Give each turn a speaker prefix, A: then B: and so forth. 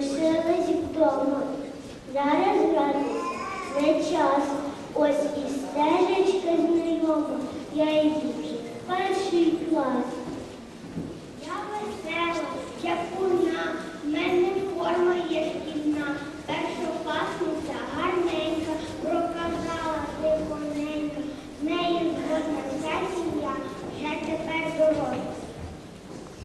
A: лишились вдома. Зараз радуйся, не час. Ось і стежечка знайома. Я йду вже в перший клас.